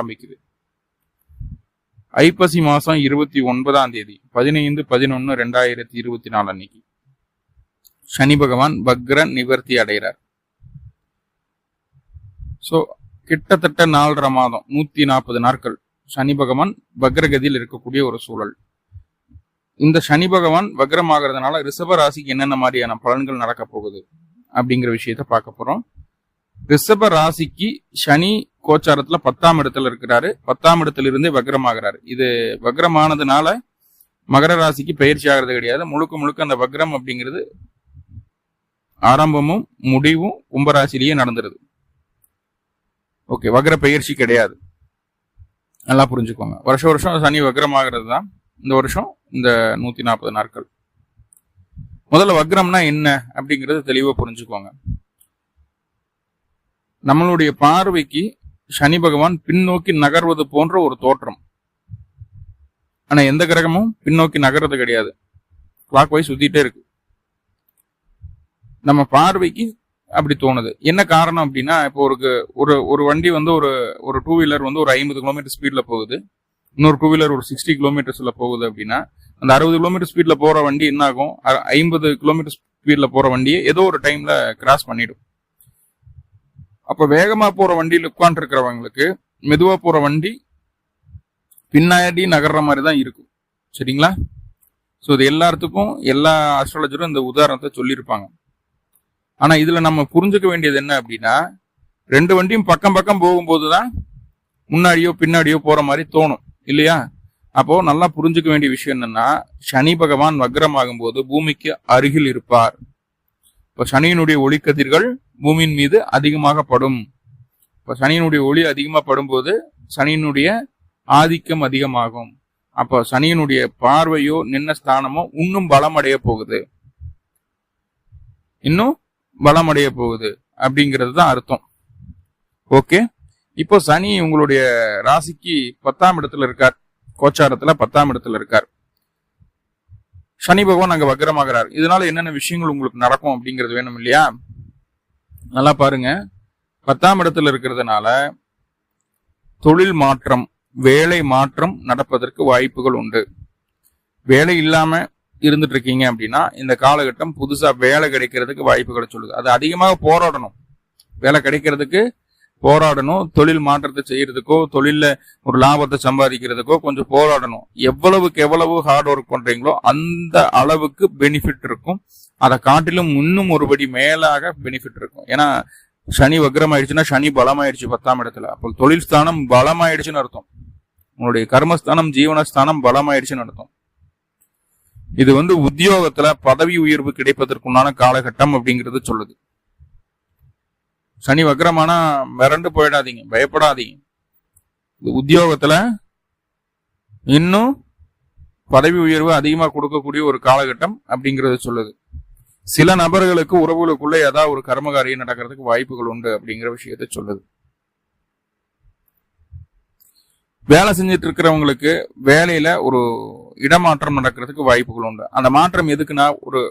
ஆரம்பிக்குது. ஐப்பசி மாசம் இருபத்தி ஒன்பதாம் தேதி பதினைந்து பதினொன்னு ரெண்டாயிரத்தி இருபத்தி நாலு அன்னைக்கு. சனி பகவான் பக்ர நிவர்த்தி அடைகிறார். ஸோ கிட்டத்தட்ட நாலரை மாதம் நூத்தி நாற்பது நாட்கள் சனி பகவான் பக்ரகதியில் இருக்கக்கூடிய ஒரு சூழல். இந்த சனி பகவான் வக்ரமாகிறதுனால ரிஷப ராசிக்கு என்னென்ன மாதிரியான பலன்கள் நடக்க போகுது அப்படிங்கிற விஷயத்த பார்க்க போறோம். ரிஷப ராசிக்கு சனி கோச்சாரத்துல பத்தாம் இடத்துல இருக்கிறாரு. பத்தாம் இடத்துல இருந்தே வக்ரமாகிறாரு. இது வக்ரமானதுனால மகர ராசிக்கு பயிற்சி ஆகிறது கிடையாது. முழுக்க முழுக்க அந்த வக்ரம் அப்படிங்கிறது ஆரம்பமும் முடிவும் கும்பராசிலேயே நடந்துருது. ஓகே வக்ர பயிற்சி கிடையாது. நல்லா புரிஞ்சுக்கோங்க. வருஷம் வருஷம் சனி வக்ரமாகிறது தான். இந்த வருஷம் இந்த நூத்தி நாற்பது நாட்கள். முதல்ல வக்ரம்னா என்ன அப்படிங்கறது தெளிவா புரிஞ்சுக்கோங்க. நம்மளுடைய பார்வைக்கு சனி பகவான் பின்னோக்கி நகர்வது போன்ற ஒரு தோற்றம். ஆனா எந்த கிரகமும் பின்னோக்கி நகர்றது கிடையாது. கிளாக் வைஸ் சுத்திட்டே இருக்கு. நம்ம பார்வைக்கு அப்படி தோணுது. என்ன காரணம் அப்படின்னா இப்போ ஒரு ஒரு ஒரு வண்டி வந்து ஒரு ஒரு டூ வீலர் வந்து ஒரு ஐம்பது கிலோமீட்டர் ஸ்பீட்ல போகுது. இன்னொரு டூ வீலர் ஒரு சிக்ஸ்டி கிலோமீட்டர்ஸ்ல போகுது அப்படின்னா அந்த அறுபது கிலோமீட்டர் ஸ்பீட்ல போற வண்டி என்ன ஆகும் ஐம்பது கிலோமீட்டர் ஸ்பீட்ல போற வண்டியை ஏதோ ஒரு டைம்ல கிராஸ் பண்ணிடும். அப்ப வேகமா போற வண்டியில் உட்காந்து இருக்கிறவங்களுக்கு மெதுவா போற வண்டி பின்னாடி நகர்ற மாதிரி தான் இருக்கும். சரிங்களா? ஸோ இது எல்லாத்துக்கும் எல்லா அஸ்ட்ராலஜரும் இந்த உதாரணத்தை சொல்லியிருப்பாங்க. ஆனா இதுல நம்ம புரிஞ்சுக்க வேண்டியது என்ன அப்படின்னா ரெண்டு வண்டியும் பக்கம் பக்கம் போகும்போது தான் முன்னாடியோ பின்னாடியோ போற மாதிரி தோணும். இல்லையா? அப்போ நல்லா புரிஞ்சுக்க வேண்டிய விஷயம் என்னன்னா சனி பகவான் வக்ரமாகும் போது பூமிக்கு அருகில் இருப்பார். இப்போ சனியினுடைய ஒளிக்கதிர்கள் பூமியின் மீது அதிகமாக படும். இப்போ சனியினுடைய ஒளி அதிகமாக படும்போது சனியினுடைய ஆதிக்கம் அதிகமாகும். அப்போ சனியினுடைய பார்வையோ நின்ன ஸ்தானமோ இன்னும் பலமடைய போகுது. இன்னும் பலமடைய போகுது அப்படிங்கிறது தான் அர்த்தம். ஓகே? இப்போ சனி உங்களுடைய ராசிக்கு பத்தாம் இடத்துல இருக்கார். கோச்சாரத்துல பத்தாம் இடத்துல இருக்கார். சனி பகவான் அங்க வக்ரமாகிறார். இதனால என்னென்ன விஷயங்கள் உங்களுக்கு நடக்கும் அப்படிங்கிறது வேணும் இல்லையா? நல்லா பாருங்க. பத்தாம் இடத்துல இருக்கிறதுனால தொழில் மாற்றம் வேலை மாற்றம் நடப்பதற்கு வாய்ப்புகள் உண்டு. வேலை இல்லாம இருந்துட்டு இருக்கீங்க அப்படின்னா இந்த காலகட்டம் புதுசா வேலை கிடைக்கிறதுக்கு வாய்ப்புகளை சொல்லுது. அது அதிகமாக போராடணும். வேலை கிடைக்கிறதுக்கு போராடணும். தொழில் மாற்றத்தை செய்யறதுக்கோ தொழில ஒரு லாபத்தை சம்பாதிக்கிறதுக்கோ கொஞ்சம் போராடணும். எவ்வளவுக்கு எவ்வளவு ஹார்ட் ஒர்க் பண்றீங்களோ அந்த அளவுக்கு பெனிஃபிட் இருக்கும். அதை காட்டிலும் இன்னும் ஒருபடி மேலாக பெனிஃபிட் இருக்கும். ஏன்னா சனி வக்ரம் ஆயிடுச்சுன்னா சனி பலமாயிடுச்சு பத்தாம் இடத்துல. அப்போ தொழில் ஸ்தானம் பலமாயிடுச்சுன்னு அர்த்தம். உங்களுடைய கர்மஸ்தானம் ஜீவனஸ்தானம் பலமாயிடுச்சுன்னு அர்த்தம். இது வந்து உத்தியோகத்துல பதவி உயர்வு கிடைப்பதற்குண்டான காலகட்டம் அப்படிங்கிறது சொல்லுது. சனி வக்கரமானா மிரண்டு போயிடாதீங்க பயப்படாதீங்க. உத்தியோகத்துல இன்னும் பதவி உயர்வு அதிகமா கொடுக்கக்கூடிய ஒரு காலகட்டம் அப்படிங்கறத சொல்லுது. சில நபர்களுக்கு உறவுகளுக்குள்ள ஏதாவது ஒரு கர்மகாரியம் நடக்கிறதுக்கு வாய்ப்புகள் உண்டு அப்படிங்கிற விஷயத்த சொல்லுது. வேலை செஞ்சுட்டு இருக்கிறவங்களுக்கு வேலையில ஒரு இடமாற்றம் நடக்கிறதுக்கு வாய்ப்புகள் உண்டு. அந்த மாற்றம் எதுக்குன்னா ஒரு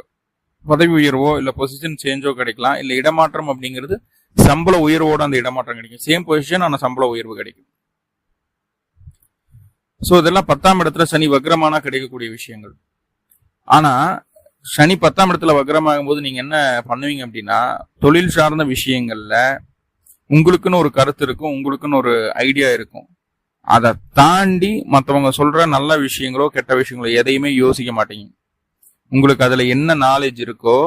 பதவி உயர்வோ இல்ல பொசிஷன் சேஞ்சோ கிடைக்கலாம் இல்ல இடமாற்றம் அப்படிங்கிறது சம்பள உயர்வோட அந்த இடமாற்றம் கிடைக்கும். சேம் பொசிஷன் ஆனால் சம்பள உயர்வு கிடைக்கும். ஸோ இதெல்லாம் பத்தாம் இடத்துல சனி வக்ரமானா கிடைக்கக்கூடிய விஷயங்கள். ஆனால் சனி பத்தாம் இடத்துல வக்ரமாகும் போது நீங்கள் என்ன பண்ணுவீங்க அப்படின்னா தொழில் சார்ந்த விஷயங்களில் உங்களுக்குன்னு ஒரு கருத்து இருக்கும் உங்களுக்குன்னு ஒரு ஐடியா இருக்கும். அதை தாண்டி மற்றவங்க சொல்கிற நல்ல விஷயங்களோ கெட்ட விஷயங்களோ எதையுமே யோசிக்க மாட்டீங்க. உங்களுக்கு அதில் என்ன நாலேஜ் இருக்கோ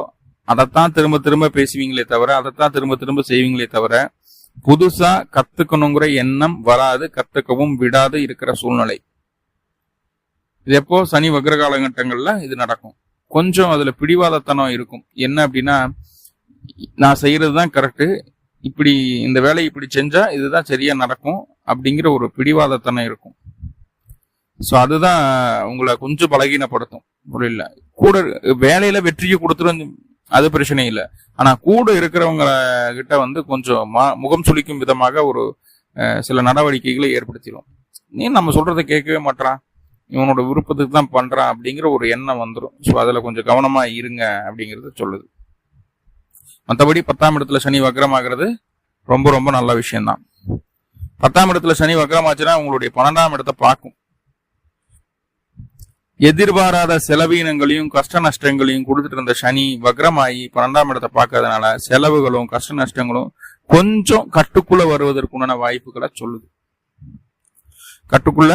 அதைத்தான் திரும்ப திரும்ப பேசுவீங்களே தவிர அதைத்தான் திரும்ப திரும்ப செய்வீங்களே தவிர புதுசா கத்துக்கணுங்கிற எண்ணம் வராது கத்துக்கவும் விடாது இருக்கிற சூழ்நிலை. இது எப்போ? சனி வக்ர காலகட்டங்கள்ல இது நடக்கும். கொஞ்சம் அதுல பிடிவாதத்தனம் இருக்கும். என்ன அப்படின்னா நான் செய்யறது தான் கரெக்டு இப்படி இந்த வேலையை இப்படி செஞ்சா இதுதான் சரியா நடக்கும் அப்படிங்கிற ஒரு பிடிவாதத்தனம் இருக்கும். ஸோ அதுதான் உங்களை கொஞ்சம் பலகீனப்படுத்தும். புரியல. கூட வேலையில வெற்றியை கொடுத்துரும் அது பிரச்சனை இல்லை. ஆனா கூட இருக்கிறவங்க கிட்ட வந்து கொஞ்சம் முகம் சுளிக்கும் விதமாக ஒரு சில நடவடிக்கைகளை ஏற்படுத்திடும் நீ நம்ம சொல்றதை கேட்கவே மாட்டான் இவனோட விருப்பத்துக்கு தான் பண்றான் அப்படிங்கிற ஒரு எண்ணம் வந்துடும் ஸோ அதுல கொஞ்சம் கவனமா இருங்க அப்படிங்கறது சொல்லுது. மற்றபடி பத்தாம் இடத்துல சனி வக்ரமாகிறது ரொம்ப ரொம்ப நல்ல விஷயம்தான். பத்தாம் இடத்துல சனி வக்கரமாச்சுன்னா உங்களுடைய பன்னெண்டாம் இடத்தை பார்க்கும். எதிர்பாராத செலவீனங்களையும் கஷ்ட நஷ்டங்களையும் கொடுத்துட்டு இருந்த சனி வக்ரமாயி பன்னெண்டாம் இடத்தை பார்க்கறதுனால செலவுகளும் கஷ்ட நஷ்டங்களும் கொஞ்சம் கட்டுக்குள்ள வருவதற்குண்டான வாய்ப்புகளை சொல்லுது. கட்டுக்குள்ள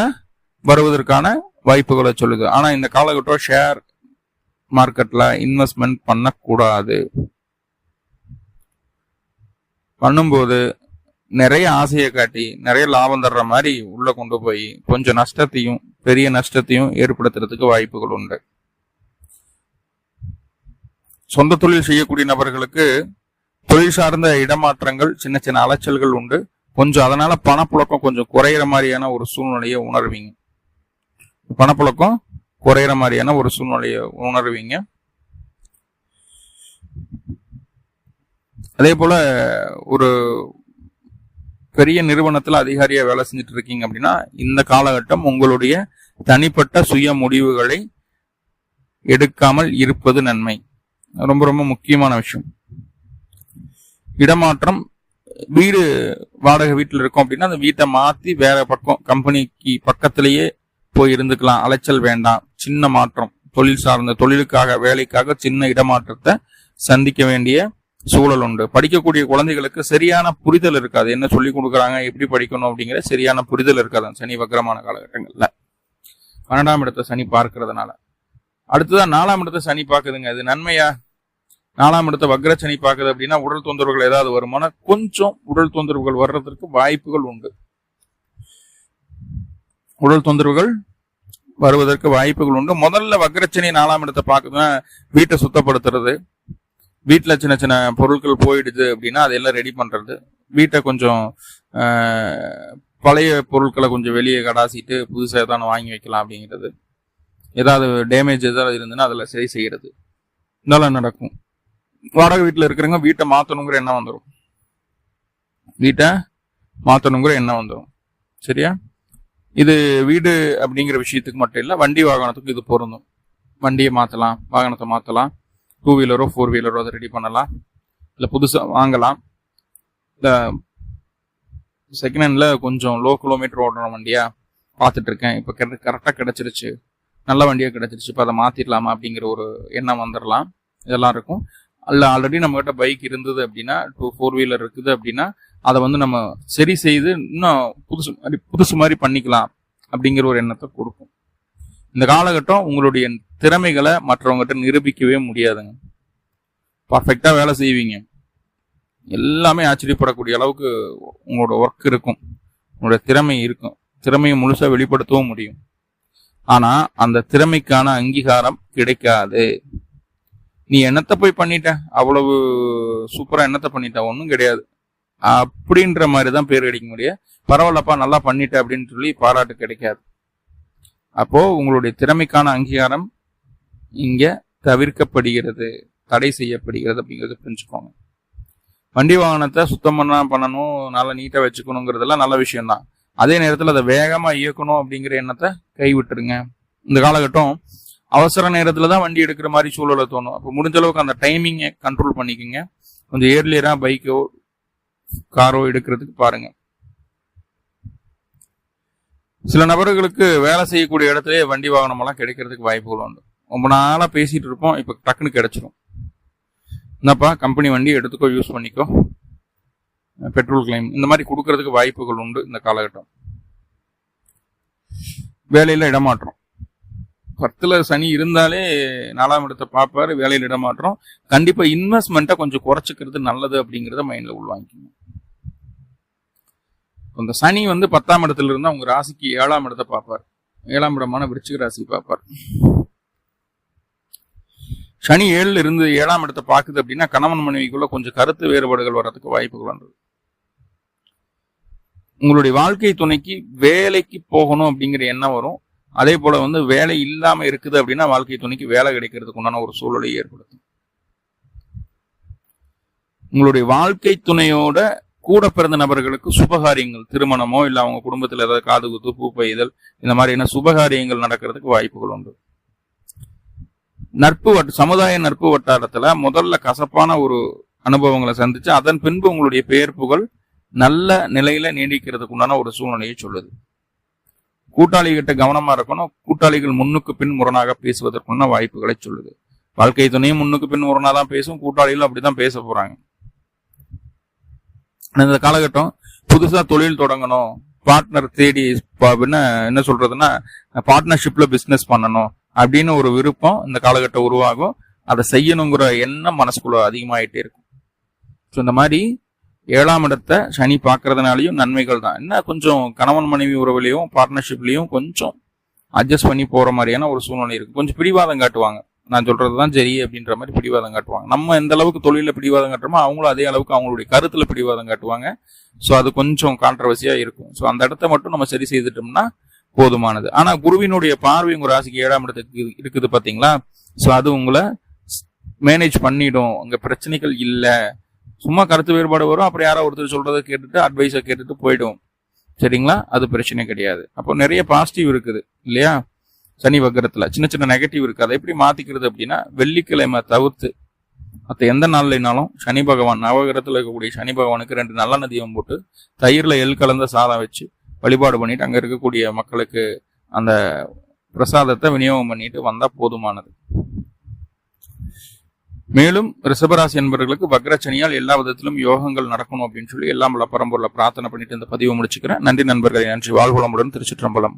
வருவதற்கான வாய்ப்புகளை சொல்லுது. ஆனா இந்த காலகட்டம் ஷேர் மார்க்கெட்ல இன்வெஸ்ட்மெண்ட் பண்ணக்கூடாது. பண்ணும்போது நிறைய ஆசையை காட்டி நிறைய லாபம் தர்ற மாதிரி உள்ள கொண்டு போய் கொஞ்சம் நஷ்டத்தையும் பெரிய நஷ்டத்தையும் ஏற்படுத்துறதுக்கு வாய்ப்புகள் உண்டு. சொந்த தொழில் செய்யக்கூடிய நபர்களுக்கு தொழில் சார்ந்த இடமாற்றங்கள் சின்ன சின்ன அலைச்சல்கள் உண்டு. கொஞ்சம் அதனால பணப்புழக்கம் கொஞ்சம் குறையிற மாதிரியான ஒரு சூழ்நிலையை உணர்வீங்க. பணப்புழக்கம் குறையிற மாதிரியான ஒரு சூழ்நிலையை உணர்வீங்க. அதே போல ஒரு பெரிய நிறுவனத்தில் அதிகாரியாக வேலை செஞ்சுட்டு இருக்கீங்க அப்படின்னா இந்த காலகட்டம் உங்களுடைய தனிப்பட்ட சுய முடிவுகளை எடுக்காமல் இருப்பது நன்மை. ரொம்ப ரொம்ப முக்கியமான விஷயம். இடமாற்றம் வீடு வாடகை வீட்டில் இருக்கோம் அப்படின்னா அந்த வீட்டை மாற்றி வேற பக்கம் கம்பெனிக்கு பக்கத்திலேயே போய் இருந்துக்கலாம். அலைச்சல் வேண்டாம். சின்ன மாற்றம். தொழில் சார்ந்த தொழிலுக்காக வேலைக்காக சின்ன இடமாற்றத்தை சந்திக்க வேண்டிய சூழல் உண்டு. படிக்கக்கூடிய குழந்தைகளுக்கு சரியான புரிதல் இருக்காது. என்ன சொல்லி கொடுக்குறாங்க எப்படி படிக்கணும் அப்படிங்கிற சரியான புரிதல் இருக்காது அந்த சனி வக்கரமான காலகட்டங்களில். பன்னெண்டாம் இடத்தை சனி பார்க்கறதுனால. அடுத்ததான் நாலாம் இடத்தை சனி பார்க்குதுங்க. அது நன்மையா? நாலாம் இடத்தை வக்ர சனி பார்க்குது அப்படின்னா உடல் தொந்தரவுகள் ஏதாவது வருமானா கொஞ்சம் உடல் தொந்தரவுகள் வர்றதற்கு வாய்ப்புகள் உண்டு. உடல் தொந்தரவுகள் வருவதற்கு வாய்ப்புகள் உண்டு. முதல்ல வக்ரச்சனி நாலாம் இடத்தை பார்க்குதுன்னா வீட்டை சுத்தப்படுத்துறது வீட்டில் சின்ன சின்ன பொருட்கள் போயிடுது அப்படின்னா அதெல்லாம் ரெடி பண்ணுறது வீட்டை கொஞ்சம் பழைய பொருட்களை கொஞ்சம் வெளியே கடாசிட்டு புதுசாக ஏதாவது வாங்கி வைக்கலாம் அப்படிங்கிறது. ஏதாவது டேமேஜ் ஏதாவது இருந்ததுன்னா அதில் சரி செய்யறது. இதெல்லாம் நடக்கும். வாடகை வீட்டில் இருக்கிறவங்க வீட்டை மாற்றணுங்கிற எண்ணம் வந்துடும் வீட்டை மாற்றணுங்கிற எண்ணம் வந்துடும் சரியா? இது வீடு அப்படிங்கிற விஷயத்துக்கு மட்டும் இல்லை வண்டி வாகனத்துக்கு இது பொருந்தும். வண்டியை மாற்றலாம் வாகனத்தை மாற்றலாம் டூ வீலரோ ஃபோர் வீலரோ அதை ரெடி பண்ணலாம். இல்லை புதுசாக வாங்கலாம். இல்லை செகண்ட் ஹேண்டில் கொஞ்சம் லோ கிலோமீட்டர் ஓடுற வண்டியாக பார்த்துட்ருக்கேன். இப்போ இப்போ கரெக்டாக கிடச்சிருச்சு. நல்ல வண்டியாக கிடச்சிருச்சு. இப்போ அதை மாற்றிடலாமா அப்படிங்கிற ஒரு எண்ணம் வந்துடலாம். இதெல்லாம் இருக்கும். அல்ல ஆல்ரெடி நம்மகிட்ட பைக் இருந்தது அப்படின்னா டூ ஃபோர் வீலர் இருக்குது அப்படின்னா அதை வந்து நம்ம சரி செய்து இன்னும் புதுசு மாதிரி புதுசு மாதிரி பண்ணிக்கலாம் அப்படிங்கிற ஒரு எண்ணத்தை கொடுக்கும். இந்த காலகட்டம் உங்களுடைய திறமைகளை மற்றவங்ககிட்ட நிரூபிக்கவே முடியாதுங்க. பர்ஃபெக்டாக வேலை செய்வீங்க. எல்லாமே ஆச்சரியப்படக்கூடிய அளவுக்கு உங்களோட ஒர்க் இருக்கும். உங்களோட திறமை இருக்கும். திறமையை முழுசாக வெளிப்படுத்தவும் முடியும். ஆனால் அந்த திறமைக்கான அங்கீகாரம் கிடைக்காது. நீ என்னத்தை போய் பண்ணிட்ட? அவ்வளவு சூப்பராக என்னத்தை பண்ணிட்ட? ஒன்றும் கிடையாது. அப்படின்ற மாதிரி தான் பேர் கிடைக்க முடியும் பரவாயில்லப்பா நல்லா பண்ணிட்ட அப்படின்னு சொல்லி பாராட்டு கிடைக்காது. அப்போது உங்களுடைய திறமைக்கான அங்கீகாரம் இங்க தவிர்க்கப்படுகிறது தடை செய்யப்படுகிறது அப்படிங்கிறது புரிஞ்சுக்கோங்க. வண்டி வாகனத்தை சுத்தம் பண்ண பண்ணணும் நல்லா நீட்டாக வச்சுக்கணுங்கிறதெல்லாம் நல்ல விஷயம்தான். அதே நேரத்தில் அதை வேகமாக இயக்கணும் அப்படிங்கிற எண்ணத்தை கைவிட்டுருங்க. இந்த காலகட்டம் அவசர நேரத்தில் தான் வண்டி எடுக்கிற மாதிரி சூழலை தோணும். அப்போ முடிஞ்ச அளவுக்கு அந்த டைமிங்கை கண்ட்ரோல் பண்ணிக்கோங்க. கொஞ்சம் ஏர்லியராக பைக்கோ காரோ எடுக்கிறதுக்கு பாருங்க. சில நபர்களுக்கு வேலை செய்யக்கூடிய இடத்துல வண்டி வாகனமெல்லாம் கிடைக்கிறதுக்கு வாய்ப்புகள் உண்டு. ரொம்ப நாளாக பேசிகிட்டு இருப்போம் இப்போ டக்குன்னு கிடச்சிரும். என்னப்பா கம்பெனி வண்டி எடுத்துக்கோ யூஸ் பண்ணிக்கோ. பெட்ரோல் கிளைம் இந்த மாதிரி கொடுக்கறதுக்கு வாய்ப்புகள் உண்டு இந்த காலகட்டம். வேலையில் இடமாற்றம். பத்தில் சனி இருந்தாலே நாலாம் இடத்தை பார்ப்பாரு வேலையில் இடமாற்றம். கண்டிப்பாக இன்வெஸ்ட்மெண்ட்டை கொஞ்சம் குறைச்சிக்கிறது நல்லது அப்படிங்கிறத மைண்டில் உள்வாங்கிக்கணும். இந்த சனி வந்து பத்தாம் இடத்துல இருந்தால் உங்கள் ராசிக்கு ஏழாம் இடத்தை பார்ப்பார். ஏழாம் இடமான விருச்சிக ராசி பார்ப்பார். சனி ஏழுல இருந்து ஏழாம் இடத்தை பார்க்குது அப்படின்னா கணவன் மனைவிக்குள்ள கொஞ்சம் கருத்து வேறுபாடுகள் வர்றதுக்கு வாய்ப்புகள் உண்டு. உங்களுடைய வாழ்க்கை துணைக்கு வேலைக்கு போகணும் அப்படிங்கிற எண்ணம் வரும். அதே போல வந்து வேலை இல்லாம இருக்குது அப்படின்னா வாழ்க்கை துணைக்கு வேலை கிடைக்கிறதுக்கு உண்டான ஒரு சூழலை ஏற்படுத்தும். உங்களுடைய வாழ்க்கை துணையோட கூட பிறந்த நபர்களுக்கு சுபகாரியங்கள் திருமணமோ இல்லை அவங்க குடும்பத்தில் ஏதாவது காது குத்து பூ பெய்தல் இந்த மாதிரியான சுபகாரியங்கள் நடக்கிறதுக்கு வாய்ப்புகள் உண்டு. நட்பு வட்ட சமுதாய நட்பு வட்டாரத்துல முதல்ல கசப்பான ஒரு அனுபவங்களை சந்திச்சு அதன் பின்பு உங்களுடைய பெயர் புகழ் நல்ல நிலையில நீடிக்கிறதுக்கு உண்டான ஒரு சூழ்நிலையை சொல்லுது. கூட்டாளிகிட்ட கவனமா இருக்கணும். கூட்டாளிகள் முன்னுக்கு பின் முரணாக பேசுவதற்குண்டான வாய்ப்புகளை சொல்லுது. வாழ்க்கை துணையும் முன்னுக்கு பின் முரணாதான் பேசும். கூட்டாளிகளும் அப்படிதான் பேச போறாங்க. இந்த காலகட்டம் புதுசா தொழில் தொடங்கணும். பார்ட்னர் தேடி என்ன என்ன சொல்றதுன்னா பார்ட்னர்ஷிப்ல பிசினஸ் பண்ணணும். அப்படின்னு ஒரு விருப்பம் இந்த காலகட்டம் உருவாகும். அதை செய்யணுங்கிற எண்ணம் மனசுக்குள்ள அதிகமாயிட்டே இருக்கும். ஸோ இந்த மாதிரி ஏழாம் இடத்தை சனி பார்க்கறதுனாலையும் நன்மைகள் தான். என்ன கொஞ்சம் கணவன் மனைவி உறவுலையும் பார்ட்னர்ஷிப்லையும் கொஞ்சம் அட்ஜஸ்ட் பண்ணி போற மாதிரியான ஒரு சூழ்நிலை இருக்கு. கொஞ்சம் பிடிவாதம் காட்டுவாங்க. நான் சொல்றதுதான் சரி அப்படின்ற மாதிரி பிடிவாதம் காட்டுவாங்க. நம்ம எந்த அளவுக்கு தொழிலில் பிடிவாதம் காட்டுறோமோ அவங்களும் அதே அளவுக்கு அவங்களுடைய கருத்துல பிடிவாதம் காட்டுவாங்க. ஸோ அது கொஞ்சம் கான்ட்ரவர்சியா இருக்கும். ஸோ அந்த இடத்த மட்டும் நம்ம சரி செய்துட்டோம்னா போதுமானது. ஆனா குருவினுடைய பார்வை உங்க ராசிக்கு ஏழாம் இடத்துக்கு இருக்குது பாத்தீங்களா? ஸோ அது உங்களை மேனேஜ் பண்ணிடும். அங்க பிரச்சனைகள் இல்லை. சும்மா கருத்து வேறுபாடு வரும். அப்புறம் யாரோ ஒருத்தர் சொல்றதை கேட்டுட்டு அட்வைஸை கேட்டுட்டு போயிடும். சரிங்களா? அது பிரச்சனை கிடையாது. அப்போ நிறைய பாசிட்டிவ் இருக்குது. இல்லையா? சனி வக்கரத்துல. சின்ன சின்ன நெகட்டிவ் இருக்கு. அதை எப்படி மாத்திக்கிறது அப்படின்னா வெள்ளிக்கிழமை தவிர்த்து. மற்ற எந்த நாள்லைனாலும் சனி பகவான் நவகிரகத்துல இருக்கக்கூடிய சனி பகவானுக்கு ரெண்டு நல்ல தீபம் போட்டு தயிர்ல எள் கலந்த சாதம் வச்சு வழிபாடு பண்ணிட்டு அங்கே இருக்கக்கூடிய மக்களுக்கு அந்த பிரசாதத்தை விநியோகம் பண்ணிட்டு வந்தா போதுமானது. மேலும் ரிஷபராசி என்பவர்களுக்கு வக்ரச்சனியால் எல்லா விதத்திலும் யோகங்கள் நடக்கணும் அப்படின்னு சொல்லி எல்லாம் பரம்பொருளை பிரார்த்தனை பண்ணிட்டு இந்த பதிவு முடிச்சுக்கிறேன். நன்றி நண்பர்களை நன்றி. வாழ்வளமுடன் திருச்சிற்றம்பலம்.